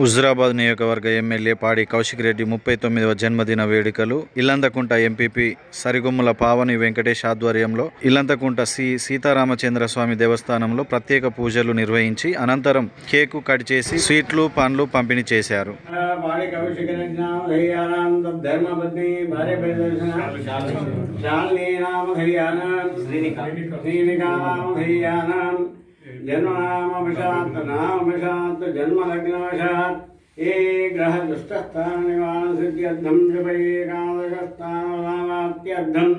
హుజురాబాద్ నియోజకవర్గ ఎమ్మెల్యే పాడి కౌశిక్ రెడ్డి ముప్పై తొమ్మిదవ జన్మదిన వేడుకలు. ఇల్లంతకుంట ఎంపీపీ సరిగుమ్మల పావని వెంకటేష్ ఆధ్వర్యంలో ఇల్లంతకుంట శ్రీ సీతారామచంద్ర స్వామి దేవస్థానంలో ప్రత్యేక పూజలు నిర్వహించి అనంతరం కేకు కట్ చేసి స్వీట్లు పండ్లు పంపిణీ చేశారు. జన్మనామవశాత్ నామవశాత్ జన్మలగ్నవశాత్ ఏ గ్రహ దుష్టస్థాన నివారణ సిద్ధ్యర్థం జపయేకాదశస్థానవాప్త్యర్థం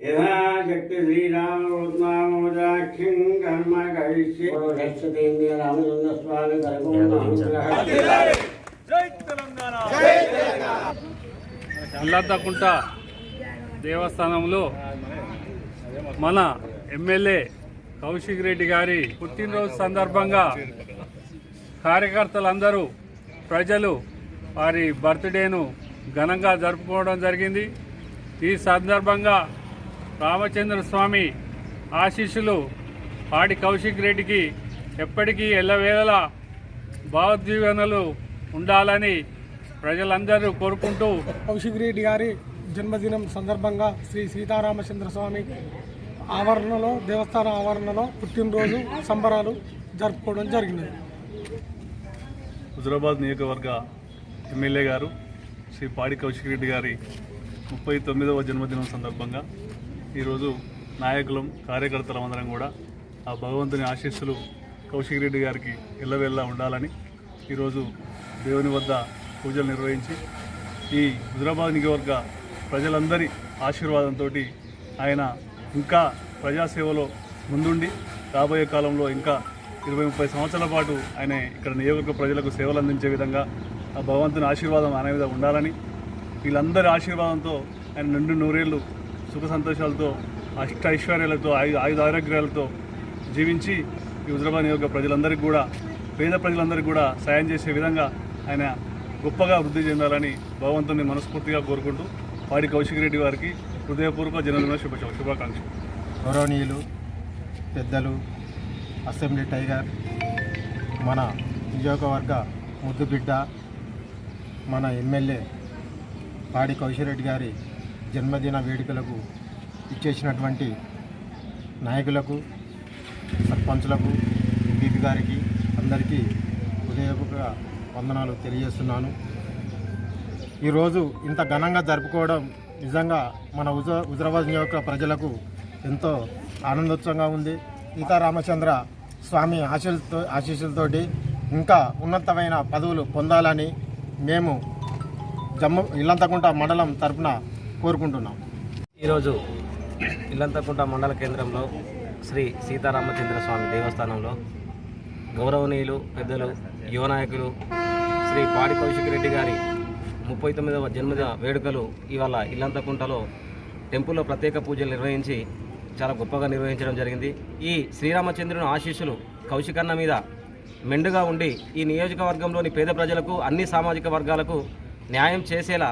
యథా శక్తి శ్రీరామృత్నామోదాఖ్యం కర్మ కరిష్యే. పురుషస్తేంద్రియ రామచంద్ర స్వామి కరగోణ అనుగ్రహ అల్లాతకుంట దేవస్థానంలో మన ఎమ్మెల్యే కౌశిక్ రెడ్డి గారి పుట్టినరోజు సందర్భంగా కార్యకర్తలందరూ ప్రజలు వారి బర్త్డేను ఘనంగా జరుపుకోవడం జరిగింది. ఈ సందర్భంగా రామచంద్ర స్వామి ఆశీస్సులు పాడి కౌశిక్ రెడ్డికి ఎప్పటికీ ఎల్లవేళలా భావోద్వీవనలు ఉండాలని ప్రజలందరూ కోరుకుంటూ కౌశిక్ రెడ్డి గారి జన్మదినం సందర్భంగా శ్రీ సీతారామచంద్ర స్వామి ఆవరణలో దేవస్థాన ఆవరణలో పుట్టినరోజు సంబరాలు జరుపుకోవడం జరిగినది. హుజరాబాద్ నియోజకవర్గ ఎమ్మెల్యే గారు శ్రీ పాడి కౌశిక్ రెడ్డి గారి ముప్పై తొమ్మిదవ జన్మదినం సందర్భంగా ఈరోజు నాయకులం కార్యకర్తలం అందరం కూడా ఆ భగవంతుని ఆశీస్సులు కౌశిక్ రెడ్డి గారికి ఎల్లవెల్లా ఉండాలని ఈరోజు దేవుని వద్ద పూజలు నిర్వహించి ఈ హుజరాబాద్ నియోజకవర్గ ప్రజలందరి ఆశీర్వాదంతో ఆయన ఇంకా ప్రజాసేవలో ముందుండి రాబోయే కాలంలో ఇంకా ఇరవై ముప్పై సంవత్సరాల పాటు ఆయన ఇక్కడ నియోజకవర్గ ప్రజలకు సేవలు అందించే విధంగా ఆ భగవంతుని ఆశీర్వాదం ఆయన మీద ఉండాలని వీళ్ళందరి ఆశీర్వాదంతో ఆయన నిండు నూరేళ్ళు సుఖ సంతోషాలతో అష్ట ఐశ్వర్యాలతో ఆయుధ ఆయుధ ఆరోగ్యాలతో జీవించి ఈ హుజరాబాద్ నియోజక ప్రజలందరికీ కూడా పేద ప్రజలందరికీ కూడా సాయం చేసే విధంగా ఆయన గొప్పగా వృద్ధి చెందాలని భగవంతుని మనస్ఫూర్తిగా కోరుకుంటూ వాడి కౌశిక్ రెడ్డి వారికి హృదయపూర్వక జన్మదిన శుభ శుభాకాంక్షలు. గౌరవనీయులు పెద్దలు అసెంబ్లీ టైగర్ మన నియోజకవర్గ ముద్దుబిడ్డ మన ఎమ్మెల్యే పాడి కౌశిరెడ్డి గారి జన్మదిన వేడుకలకు ఇచ్చేసినటువంటి నాయకులకు సర్పంచులకు ఎంపీపీ గారికి అందరికీ హృదయపూర్వక వందనాలు తెలియజేస్తున్నాను. ఈరోజు ఇంత ఘనంగా జరుపుకోవడం నిజంగా మన హుజ హుజరాబాద్ నియోజక ప్రజలకు ఎంతో ఆనందోత్సవంగా ఉంది. సీతారామచంద్ర స్వామి ఆశీస్సులతో ఆశీస్సులతోటి ఇంకా ఉన్నతమైన పదవులు పొందాలని మేము జమ్ము ఇల్లంతకుంట మండలం తరపున కోరుకుంటున్నాం. ఈరోజు ఇల్లంతకుంట మండల కేంద్రంలో శ్రీ సీతారామచంద్ర స్వామి దేవస్థానంలో గౌరవనీయులు పెద్దలు యువనాయకులు శ్రీ పాడి కౌశిక్ రెడ్డి గారి ముప్పై తొమ్మిదవ జన్మదిన వేడుకలు ఇవాళ ఇల్లంతకుంటలో టెంపుల్లో ప్రత్యేక పూజలు నిర్వహించి చాలా గొప్పగా నిర్వహించడం జరిగింది. ఈ శ్రీరామచంద్రుని ఆశీస్సులు కౌశికన్న మీద మెండుగా ఉండి ఈ నియోజకవర్గంలోని పేద ప్రజలకు అన్ని సామాజిక వర్గాలకు న్యాయం చేసేలా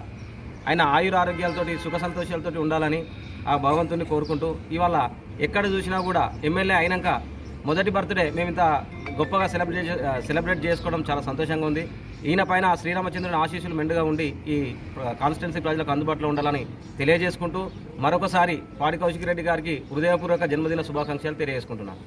ఆయన ఆయురారోగ్యాలతోటి సుఖ సంతోషాలతోటి ఉండాలని ఆ భగవంతుని కోరుకుంటూ ఇవాళ ఎక్కడ చూసినా కూడా ఎమ్మెల్యే అయినాక మొదటి బర్త్డే మేము ఇంత గొప్పగా సెలబ్రేట్ సెలబ్రేట్ చేసుకోవడం చాలా సంతోషంగా ఉంది. ఈయన పైన శ్రీరామచంద్రుని ఆశీస్సులు మెండుగా ఉండి ఈ కాన్స్టిట్యున్సీ ప్రజలకు అందుబాటులో ఉండాలని తెలియజేసుకుంటూ మరొకసారి పాడి కౌశిక్ రెడ్డి గారికి హృదయపూర్వక జన్మదిన శుభాకాంక్షలు తెలియజేసుకుంటున్నాను.